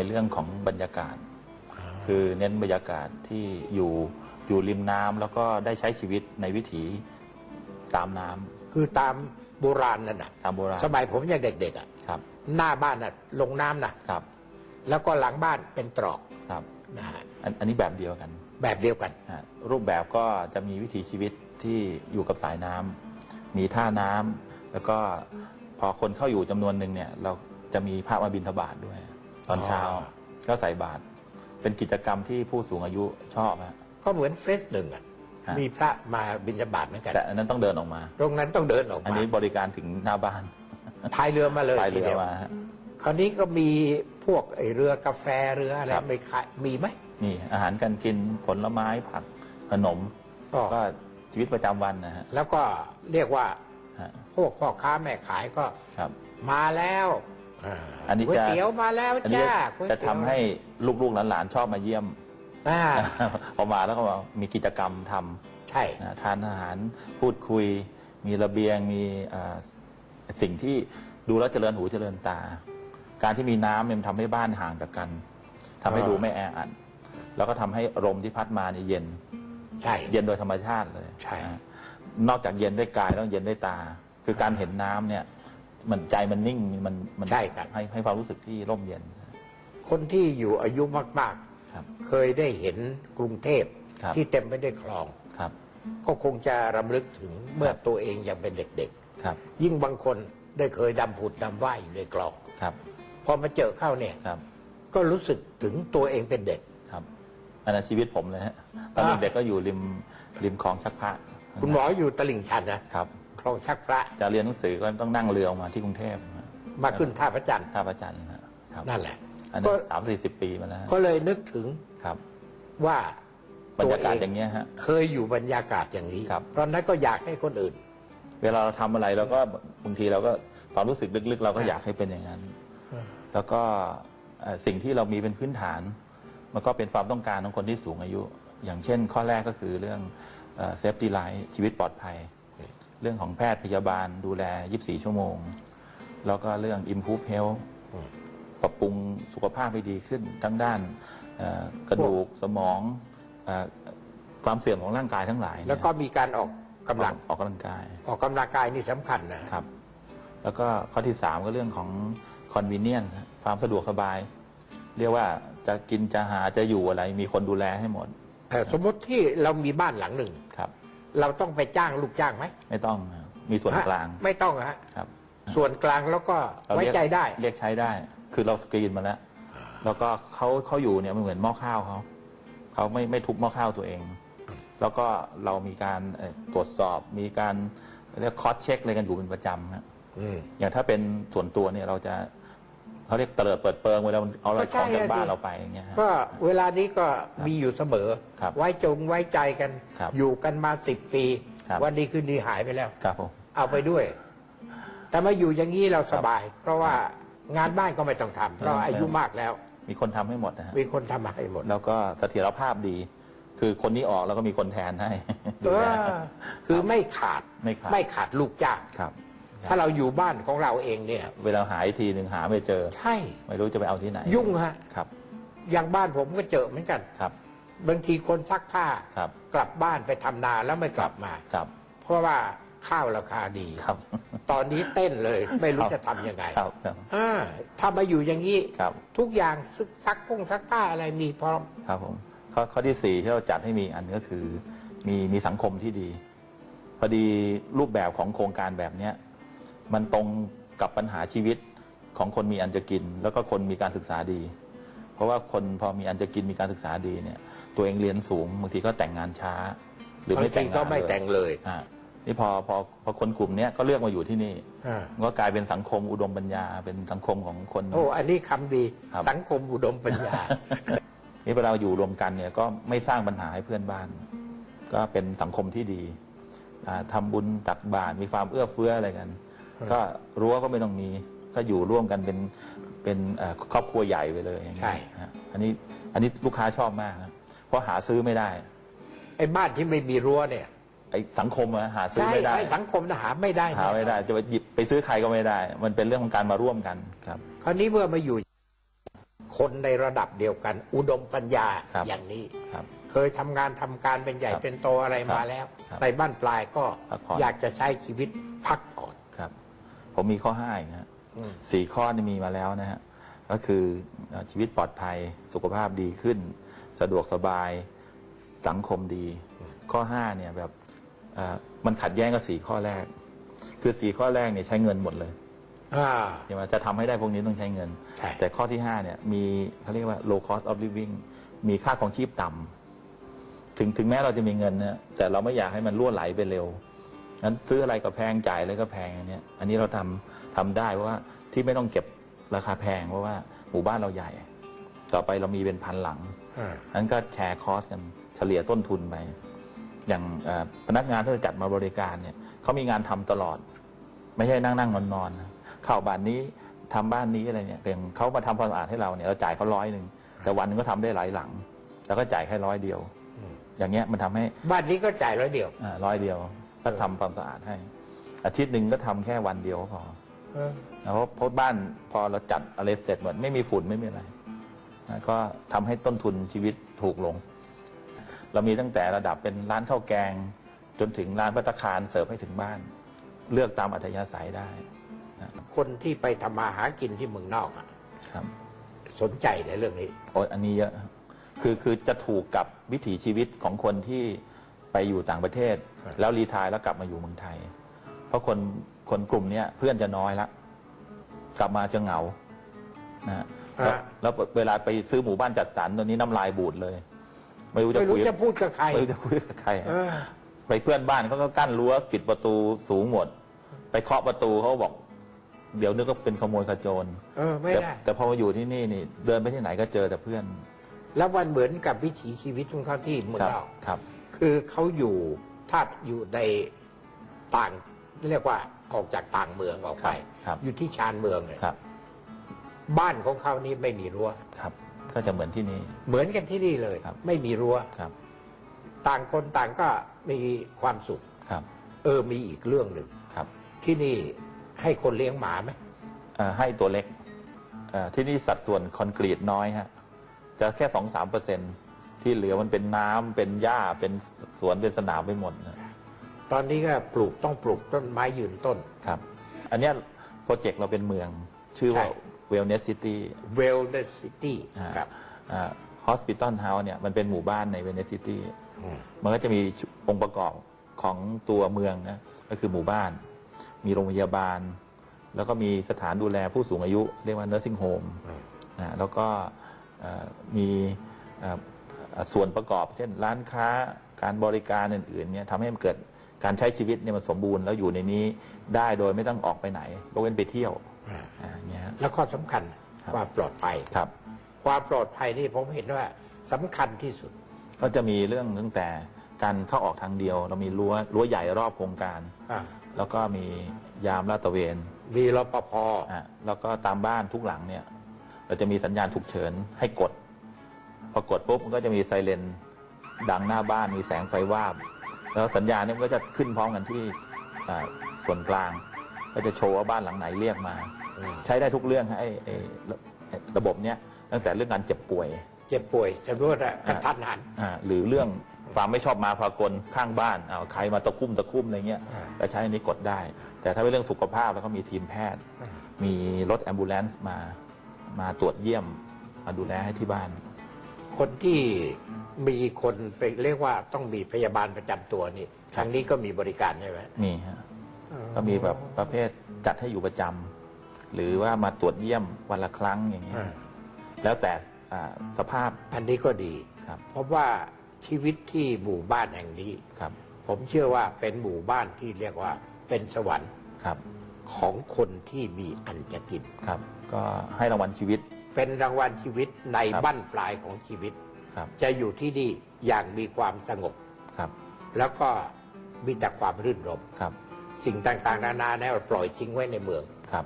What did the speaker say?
ในเรื่องของบรรยากาศ คือเน้นบรรยากาศที่อยู่อยู่ริมน้ำแล้วก็ได้ใช้ชีวิตในวิถีตามน้ำคือตามโบราณนั่นน่ะตามโบราณสมัยผมยังเด็กๆอะครับ หน้าบ้านน่ะลงน้ำน่ะครับแล้วก็หลังบ้านเป็นตรอกครับนะฮะอันอันนี้แบบเดียวกันแบบเดียวกัน ฮะรูปแบบก็จะมีวิถีชีวิตที่อยู่กับสายน้ำมีท่าน้ำแล้วก็พอคนเข้าอยู่จำนวนหนึ่งเนี่ย เราจะมีพระมาบิณฑบาตด้วย ตอนเช้าอ๋อก็ใส่บาตรเป็นกิจกรรมที่ผู้สูงอายุชอบฮะ ก็เหมือนเฟสหนึ่งอะฮะ มีพระมาบิณฑบาตเหมือนกัน แต่อันนั้นต้องเดินออกมา ตรงนั้นต้องเดินออกอันมานี้บริการถึงหน้าบ้านพายเรือมาเลยพายทีเรือเดียวมาฮะ คราวนี้ก็มีพวกไอเรือกาแฟเรืออะไรครับ ไม่ขายมีไหม นี่อาหารการกินผลไม้ผักขนมก็ก็ชีวิตประจำวันนะฮะแล้วก็เรียกว่าฮะพวกพ่อค้าแม่ขายก็ครับ มาแล้วาอันนี้ก๋วยจะเตี๋ยวมาแล้วอันนี้จ้าจะก๋วยจะเตี๋ยวทำให้ลูกๆหลานๆชอบมาเยี่ยม อ่า พอมาแล้วก็มีกิจกรรมทใช่ำนะทานอาหารพูดคุย มีระเบียงมีอ่าสิ่งที่ดูแล้วเจริญหูเจริญตา การที่มีน้ำเนี่ยมันทำให้บ้านห่างจากกันทำให้ดูไม่แออัดแล้วก็ทำให้ลมที่พัดมาเนี่ยเย็น ใช่ เย็นโดยธรรมชาติเลยใช่ นะนอกจากเย็นด้วยกายแล้วเย็นด้วยตา คือการเห็นน้ำเนี่ย มันใจมันนิ่งมันมันใช่ครับ ให้ให้ความรู้สึกที่ร่มเย็น คนที่อยู่อายุมากครับ ๆ เคยได้เห็นกรุงเทพครับ ที่เต็มไปด้วยคลอง ครับ ก็คงจะรำลึกถึงเมื่อตัวเองยังเป็นเด็ก ครับ ๆ ยิ่งบางคนได้เคยดำผุดดำว่ายอยู่ในคลองครับ พอมาเจอเข้าเนี่ย ครับ ก็รู้สึกถึงตัวเองเป็นเด็ก ครับอันนั้นชีวิตผมเลยฮะตอนอ่า เด็กๆก็อยู่ริมริมคลองชักพระคุณหมออยู่ตลิ่งชันนะครับ คลองชักพระจะเรียนหนังสือก็ต้องนั่งเรือออกมาที่กรุงเทพฮะมาขึ้นท่าพระจันทร์ท่าพระจันทร์ฮะครับนั่นแหละ อันก็นั้นสามสี่สิบปีมาแล้วฮะก็เลยนึกถึงครับว่าบรรยากาศตัวอย่างเงี้ยฮะ เคยอยู่บรรยากาศอย่างนี้ครับ เพราะฉะนั้นก็อยากให้คนอื่น เวลาเราทำอะไรเราก็บางทีเราก็ความรู้สึกลึกๆ เราก็อยากให้เป็นอย่างนั้น อืม แล้วก็เอ่อสิ่งที่เรามีเป็นพื้นฐาน มันก็เป็นความต้องการของคนที่สูงอายุ อย่างเช่นข้อแรกก็คือเรื่องเซฟตี้ไลท์ชีวิตปลอดภัย เรื่องของแพทย์พยาบาลดูแล 24 ชั่วโมง แล้วก็เรื่อง improve health อืมปรับปรุงสุขภาพให้ดีขึ้น ทั้งด้านเอ่อกระดูกสมองเอ่อความเสื่อมของร่างกายทั้งหลายเนี่ยแล้วก็มีการออกกำลังออกกำลังกาย ออกกำลังกายนี่สำคัญนะครับ แล้วก็ข้อที่สามก็เรื่องของ convenience ฮะความสะดวกสบาย เรียกว่าจะกินจะหาจะอยู่อะไร มีคนดูแลให้หมดเอ่อสมมติที่เรามีบ้านหลังหนึ่งครับ เราต้องไปจ้างลูกจ้างไหมไม่ต้องฮะมีส่วนกลางฮะไม่ต้องฮะครับ ส่วนกลางแล้วก็เราไว้เรียกใจได้ เรียกใช้ได้ คือเราสกรีนมาแล้ว แล้วก็เขาเขาอยู่เนี่ยมันเหมือนหม้อข้าวเขาเขาไม่ไม่ทุบหม้อข้าวตัวเอง แล้วก็เรามีการเอ่อตรวจสอบ มีการเรียกคอสเช็คอะไรกันอยู่เป็นประจำฮะอืม อย่างถ้าเป็นส่วนตัวเนี่ยเราจะ เขาเรียกเตลิดเปิดเปิงเวลาเอาอะไรก็ขใช่องจากอะสิบ้านเราไปอย่างเงี้ยฮะ ก็เวลานี้ก็มีอยู่เสมอ ครับไว้จงไว้ใจกัน ครับอยู่กันมาสิบปี ครับ วันดีคืนดีหายไปแล้ว ครับผม เอาไปด้วย แต่มาอยู่อย่างนี้เราสบาย เพราะว่างานบ้านก็ไม่ต้องทำเพราะอายุมากแล้ว มีคนทำให้หมดนะฮะ มีคนทำมาให้หมดแล้วก็เสถียรภาพดี คือคนนี้ออกแล้วก็มีคนแทนให้เอดูแล อคือไม่ขาดไม่ขาดไม่ขาด ลูกจ้าง ครับ ถ้าเราอยู่บ้านของเราเองเนี่ย เวลาหายทีหนึ่งหาไม่เจอ ใช่ ไม่รู้จะไปเอาที่ไหนยุ่งฮะ ครับ อย่างบ้านผมก็เจอเหมือนกัน ครับ บางทีคนซักผ้า ครับ กลับบ้านไปทำนาแล้วไม่กลับมา ครับ เพราะว่าข้าวราคาดี ครับ ตอนนี้เต้นเลย ไม่รู้ครับจะทำยังไงครับ ครับ อ่าถ้ามาอยู่อย่างนี้ ครับ ทุกอย่างซึกซักกุ้งซักผ้าอะไรมีพร้อม ครับผมข้อข้อที่สี่ที่เราจัดให้มีอันก็คือ มีมีสังคมที่ดี พอดีรูปแบบของโครงการแบบเนี้ย มันตรงกับปัญหาชีวิตของคนมีอันจะกิน แล้วก็คนมีการศึกษาดี เพราะว่าคนพอมีอันจะกินมีการศึกษาดีเนี่ย ตัวเองเรียนสูงบางทีก็แต่งงานช้า หรือบางไม่แต่ทีงก็งานไม่แต่งเลยอ่านี่พอพอพอคนกลุ่มเนี้ยก็เลือกมาอยู่ที่นี่อ่าก็กลายเป็นสังคมอุดมปัญญา เป็นสังคมของคนโอ้อันนี้คำดีครับสังคมอุดมปัญญานี่เวลาอยู่รวมกันเนี่ยก็ไม่สร้างปัญหาให้เพื่อนบ้าน ก็เป็นสังคมที่ดีอ่าทำาบุญตักบาตรมีความเอื้อเฟื้ออะไรกันครับ ก็รั้วก็ไม่ต้องมี ก็อยู่ร่วมกันเป็นเป็นเอ่อครอบครัวใหญ่ไปเลยอย่างเงี้ยใช่ฮะอันนี้อันนี้ลูกค้าชอบมากครับเพราะหาซื้อไม่ได้ ไอ้บ้านที่ไม่มีรั้วเนี่ย ไอ้สังคมอะหาซื้อใช่ไม่ได้ไอ้สังคมน่ะหาไม่ได้หาไม่ได้ จะไปหยิบไปซื้อใครก็ไม่ได้ มันเป็นเรื่องของการมาร่วมกันครับ คราวนี้เมื่อมาอยู่ คนในระดับเดียวกัน อุดมปัญญาครับอย่างนี้ครับเคยทำงานทำการเป็นใหญ่ครับเป็นโตอะไรครับมาแล้วครับในบ้านปลายก็พักผ่อนอยากจะใช้ชีวิตพัก ผ่อนครับผมมีข้อห้าอีกนะฮะอืม สี่ข้อนี่มีมาแล้วนะฮะก็คือเอ่อชีวิตปลอดภัยสุขภาพดีขึ้น สะดวกสบายสังคมดี ข้อห้าเนี่ยแบบเอ่อมันขัดแย้งกับสี่ข้อแรก คือสี่ข้อแรกเนี่ยใช้เงินหมดเลยอ่า ใช่ไหมจะทำให้ได้พวกนี้ต้องใช้เงิน ใช่ แต่ข้อที่ห้าเนี่ยมีเขาเรียกว่า low cost of living มีค่าของชีพต่ำถึงถึงแม้เราจะมีเงินนะแต่เราไม่อยากให้มันล่วไหลไปเร็ว นั้นซื้ออะไรก็แพงจ่ายอะไรก็แพงอันเนี้ยอันนี้เราทำทำได้เพราะว่าที่ไม่ต้องเก็บราคาแพงเพราะว่าหมู่บ้านเราใหญ่ ต่อไปเรามีเป็นพันหลังอ่านั้นก็แชร์คอสกันเฉลี่ยต้นทุนไปอย่างเอ่อพนักงานที่เราจัดมาบริการเนี่ยเขามีงานทำตลอด ไม่ใช่นั่งนั่งนอนนอนนะเข้าบ้านนี้ทำบ้านนี้อะไรเนี่ยอย่างเขามาทำความสะอาดให้เราเนี่ยเราจ่ายเขาร้อยหนึ่งแต่วันหนึงก็ทำได้หลายหลัง แล้วก็จ่ายแค่ร้อยเดียวอืมอย่างเงี้ยมันทำให้บ้านนี้ก็จ่ายร้อยเดียวอ่าร้อยเดียว ก็ทำความสะอาดให้ อาทิตย์หนึ่งก็ทำแค่วันเดียวก็พอเออแล้วเพราะบ้านพอเราจัดอะไรเสร็จหมดไม่มีฝุ่นไม่มีอะไรนะก็ทำให้ต้นทุนชีวิตถูกลง เรามีตั้งแต่ระดับเป็นร้านข้าวแกง จนถึงร้านพัตตาคารเสิร์ฟให้ถึงบ้าน เลือกตามอัธยาศัยได้นะคนที่ไปทำมาหากินที่เมืองนอกอะครับ สนใจในเรื่องนี้ โอ้ยอันนี้เยอะ คือคือจะถูกกับวิถีชีวิตของคนที่ ไปอยู่ต่างประเทศ ครับ แล้วรีไทายแล้วกลับมาอยู่เมืองไทย เพราะคนคนกลุ่มเนี้ยเพื่อนจะน้อยละกลับมาจะเหงานะฮะแล้วแล้วเวลาไปซื้อหมู่บ้านจัดสรรตอนนี้น้ำลายบูดเลย ไม่รู้จะไม่คุรู้ยจะพูดกับใครไม่รู้จะคุยกับใคร เออ ไปเพื่อนบ้านเขาก็กั้นรั้วปิดประตูสูงหมด ไปเคาะประตูเขาบอก เดี๋ยวนึกว่าเป็นขโมยขโจรเออไม่แต่ได้ แต่พอมาอยู่ที่นี่นี่ เดินไปที่ไหนก็เจอแต่เพื่อนแล้ววันเหมือนกับวิถีชีวิตของเขาที่เมืองครับนอก ครับ คือเขาอยู่ถ้าอยู่ในต่างเรียกว่าออกจากต่างเมืองออกไป ครับ อยู่ที่ชานเมืองเลยครับ บ้านของเขานี่ไม่มีรั้ว ครับ ก็จะเหมือนที่นี่ เหมือนกันที่นี่เลย ครับ ไม่มีรั้ว ครับ ต่างคนต่างก็มีความสุข ครับ เออมีอีกเรื่องหนึ่งครับที่นี่ให้คนเลี้ยงหมาไหมเอ่อให้ตัวเล็กเอ่อที่นี่สัดส่วนคอนกรีตน้อยฮะ จะแค่สองสามเปอร์เซ็น ที่เหลือมันเป็นน้ำเป็นหญ้าเป็นสวนเป็นสนามไปหมดนะตอนนี้ก็ปลูกต้องปลูกต้นไม้ยืนต้น ครับ อันเนี้ยโปรเจกต์เราเป็นเมือง ชื่อว่า ใช่ Wellness City Wellness City อ่าครับ อ่า Hospital House เนี่ยมันเป็นหมู่บ้านใน Wellness City อืม มันก็จะมีองค์ประกอบของตัวเมืองนะก็คือหมู่บ้าน มีโรงพยาบาล แล้วก็มีสถานดูแลผู้สูงอายุ เรียกว่า nursing home อืม นะแล้วก็เอ่อมีเอ่อเอ่อ ส่วนประกอบ เช่น ร้านค้าการบริการอื่นๆเนี่ยทำให้มันเกิดการใช้ชีวิตเนี่ยมันสมบูรณ์แล้วอยู่ในนี้ได้โดยไม่ต้องออกไปไหนยกเว้นไปเที่ยวอ่าอ่าอย่างเงี้ยฮะ แล้วข้อสำคัญครับ ความปลอดภัย ครับ ความปลอดภัยนี่ผมเห็นว่าสำคัญที่สุด ก็จะมีเรื่องตั้งแต่การเข้าออกทางเดียว เรามีรั้วรั้วใหญ่รอบโครงการ อ่าแล้วก็มียามลาดตระเวนมีรปภ อะแล้วก็ตามบ้านทุกหลังเนี่ย เราจะมีสัญญาณฉุกเฉินให้กด พอกดปุ๊บมันก็จะมีไซเรนดังหน้าบ้านมีแสงไฟวาบ แล้วสัญญาณเนี่ยมันก็จะขึ้นพร้อมกันที่อ่าส่วนกลาง ก็จะโชว์ว่าบ้านหลังไหนเรียกมา อืมใช้ได้ทุกเรื่องฮะไอ้ไอ้ระไอ้ระบบเนี้ยตั้งแต่เรื่องการเจ็บป่วย เจ็บป่วยสมมติว่ากระทันหัน อ่าหรือเรื่องความไม่ชอบมาพากลข้างบ้านเอาวใครมาตะคุ่มตะคุ่มอะไรเงี้ยอ่าก็ใช้อันนี้กดได้ แต่ถ้าเป็นเรื่องสุขภาพแล้วก็มีทีมแพทย์ อ่ามีรถแอมบูเลนซ์มามาตรวจเยี่ยมมาดูแลให้ที่บ้าน คนที่มีคนไปเรียกว่าต้องมีพยาบาลประจำตัวนี่ทางนี้ก็มีบริการใช่ไหมมีฮะก็มีแบบประเภทจัดให้อยู่ประจำหรือว่ามาตรวจเยี่ยมวันละครั้งอย่างเงี้ยอ่าแล้วแต่อ่าสภาพอันนี้ก็ดี ครับเพราะว่าชีวิตที่หมู่บ้านแห่งนี้ ครับผมเชื่อว่าเป็นหมู่บ้านที่เรียกว่าเป็นสวรรค์ครับของคนที่มีอันจะกิน ครับ ก็ให้รางวัลชีวิต เป็นรางวัลชีวิตในครับบั้นปลายของชีวิต ครับ จะอยู่ที่นี่อย่างมีความสงบ ครับ แล้วก็มีแต่ความรื่นรม ครับ สิ่งต่างๆนานาเนี่ยปล่อยทิ้งไว้ในเมือง ครับ